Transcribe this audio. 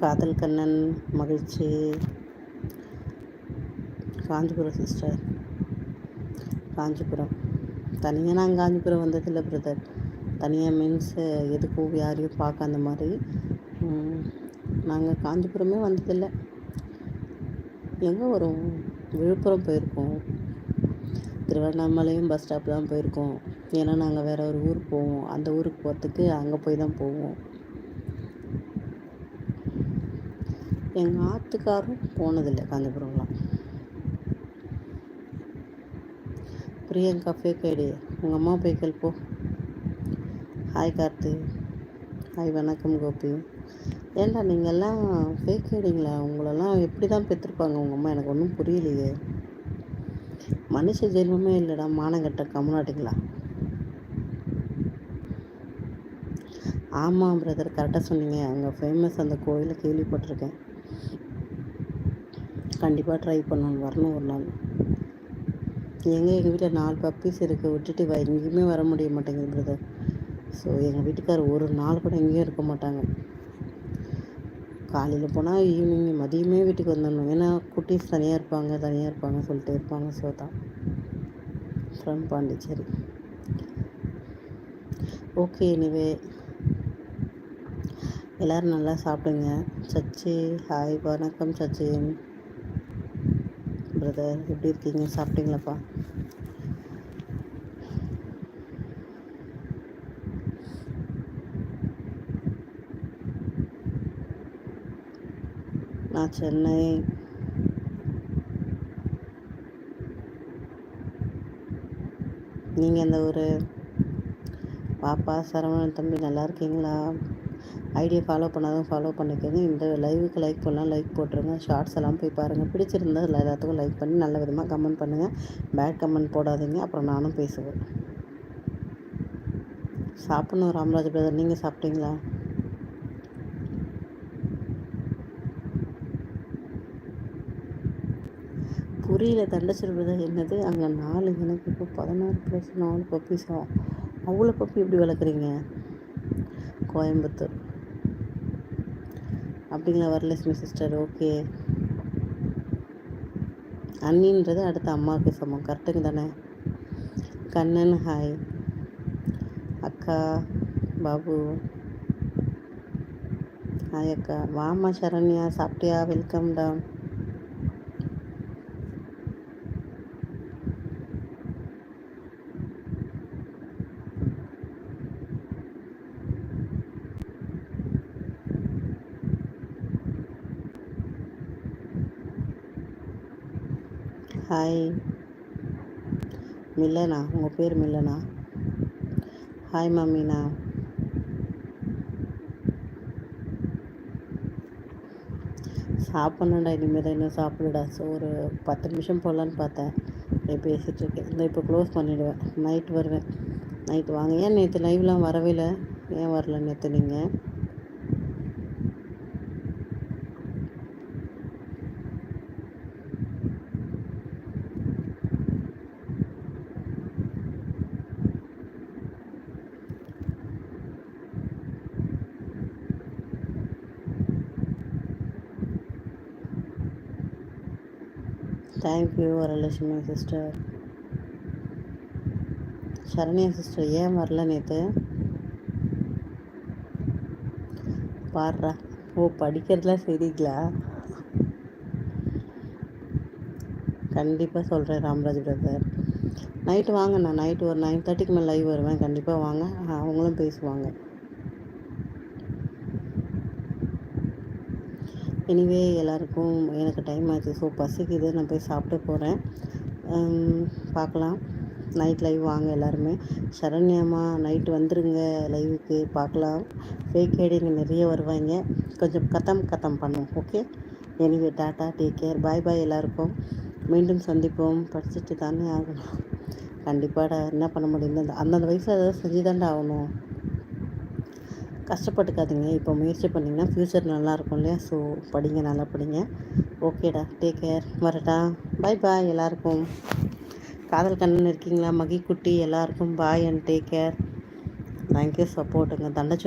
காதல் கண்ணன் மகிழ்ச்சி. காஞ்சிபுரம் சிஸ்டர் காஞ்சிபுரம். தனியாக நான் காஞ்சிபுரம் வந்ததில்லை பிரதர் தனியாக மீன்ஸ் எதுக்கும் யாரையும் பார்க்க அந்த மாதிரி நாங்கள் காஞ்சிபுரமே வந்ததில்லை. எங்கே வரும்? விழுப்புரம் போயிருக்கோம். திருவண்ணாமலையும் பஸ் ஸ்டாப் தான் போயிருக்கோம். ஏன்னா நாங்கள் வேறு ஒரு ஊருக்கு போவோம். அந்த ஊருக்கு போகிறதுக்கு அங்கே போய் தான் போவோம். எங்கள் ஆத்துக்காரும் போனதில்லை காந்திபுரம்லாம் பிரியங்கா ஃபேக் ஐடி உங்கள் அம்மா போய் போ. ஹாய் கார்த்தி. ஹாய் வணக்கம் கோபி. ஏன்டா நீங்கள்லாம் ஃபேக் ஐடிங்களா உங்களெல்லாம் எப்படி தான் பெற்றிருப்பாங்க? உங்கள் அம்மா எனக்கு ஒன்றும் புரியலையே. மனுஷ ஜென்மமே இல்லைடா மானங்கட்ட கம்முனாட்டிங்களா? ஆமாம் பிரதர் கரெக்டாக சொன்னீங்க. அங்கே ஃபேமஸ் அந்த கோயிலை கேள்விப்பட்டிருக்கேன். கண்டிப்பாக ட்ரை பண்ணணும். வரணும் ஒரு நாள். எங்கே எங்கள் வீட்டில் நாலு பப்பீஸ் இருக்குது விட்டுட்டு வ எங்கேயுமே வர முடிய மாட்டேங்குது பிரதர் ஸோ எங்கள் வீட்டுக்கார் ஒரு நாள் கூட எங்கேயும் இருக்க மாட்டாங்க. காலையில் போனால் ஈவினிங் மதியமே வீட்டுக்கு வந்துடணும். ஏன்னா குட்டீஸ் தனியாக இருப்பாங்க தனியாக இருப்பாங்க சொல்லிட்டு இருப்பாங்க. ஸோ தான் ஃப்ரம் பாண்டிச்சேரி. ஓகே எனிவே எல்லோரும் நல்லா சாப்பிடுங்க. சச்சி ஹாய் வணக்கம் சச்சி. பிரதர் எப்படி இருக்கீங்க? சாப்பிட்டீங்களாப்பா? நான் சென்னை. நீங்கள் அந்த ஒரு பாப்பா சரவணன் தம்பி நல்லா இருக்கீங்களா? ஐடியை ஃபாலோ பண்ணாதான் ஃபாலோ பண்ணிக்கோங்க. இந்த லைவுக்கு லைக் பண்ணலாம் லைக் போட்டுருங்க. ஷார்ட்ஸ் எல்லாம் போய் பாருங்கள் பிடிச்சிருந்தா எல்லாத்துக்கும் லைக் பண்ணி நல்ல விதமாக கமெண்ட் பண்ணுங்கள் பேட் கமெண்ட் போடாதீங்க. அப்புறம் நானும் பேசுவேன். சாப்பிட்ணும் ராமராஜ் பிரதர் நீங்கள் சாப்பிட்டீங்களா? புரியல தண்டச்சொல்வது என்னது? அங்கே நாலு எனக்கு இப்போ பதினாறு ப்ளஸ் நாலு பப்பீஸா அவ்வளோ பப்பி எப்படி வளர்க்குறீங்க? கோயம்புத்தூர். அப்படிங்களா? வரலட்சுமி சிஸ்டர் ஓகே அண்ணின்றது அடுத்த அம்மாவுக்கு சமம். கரெக்டுங்க தானே? கண்ணன் ஹாய் அக்கா பாபு. ஹாய் அக்கா. வாமா சரண்யா. சாப்பிட்டியா? வெல்கம் டா ஹாய் மில்லனா உங்கள் பேர் மில்லனா ஹாய் மம்மினா சாப்பிட்ணுடா இனிமேல் தான் இன்னும் சாப்பிடுடா ஸோ ஒரு பத்து நிமிஷம் போகலான்னு பார்த்தேன். அப்படியே பேசிகிட்ருக்கேன் இந்த இப்போ க்ளோஸ் பண்ணிவிடுவேன் நைட் வருவேன். நைட் வாங்க. ஏன் நேற்று லைவ்லாம் வரவே இல்லை? ஏன் வரல நேற்று நீங்கள் thank you Varalakshmi sister Saranya sister ஏன் வரல நேற்று பாடுறா ஓ படிக்கிறதுலாம் சரிங்களா? கண்டிப்பாக சொல்கிறேன் ராம்ராஜ் பிரதர் நைட்டு வாங்க நான் நைட்டு ஒரு நைன் தேர்ட்டிக்கு மேலே லைவ் வருவேன். கண்டிப்பாக வாங்க. அவங்களும் பேசுவாங்க. எனிவே எல்லாருக்கும் எனக்கு டைம் ஆச்சு. ஸோ பசிக்குது. நான் போய் சாப்பிட்டு போகிறேன் பார்க்கலாம். நைட் லைவ் வாங்க எல்லாருமே. சரண்யாமா நைட்டு வந்துருங்க லைவுக்கு பார்க்கலாம். ஃபேக் ஐடிங்க நிறைய வருவாங்க. கொஞ்சம் கத்தம் கத்தம் பண்ணுவோம் okay anyway tata take care bye bye எல்லாருக்கும். மீண்டும் சந்திப்போம். படிச்சுட்டு தானே ஆகணும் கண்டிப்பாக என்ன பண்ண முடியும்? அந்தந்த வயசில் ஏதாவது செஞ்சு தாண்டா ஆகணும். கஷ்டப்பட்டுக்காதீங்க. இப்போ முயற்சி பண்ணிங்கன்னா ஃப்யூச்சர் நல்லாயிருக்கும் இல்லையா? ஸோ படிங்க நல்லா படிங்க. ஓகேடா டேக் கேர் வரட்டா. பாய் பாய் எல்லாருக்கும். காதல் கண்ணன் இருக்கீங்களா? மகிக்குட்டி எல்லாருக்கும் bye and take care thank you சப்போர்ட்டுங்க தண்டச்சு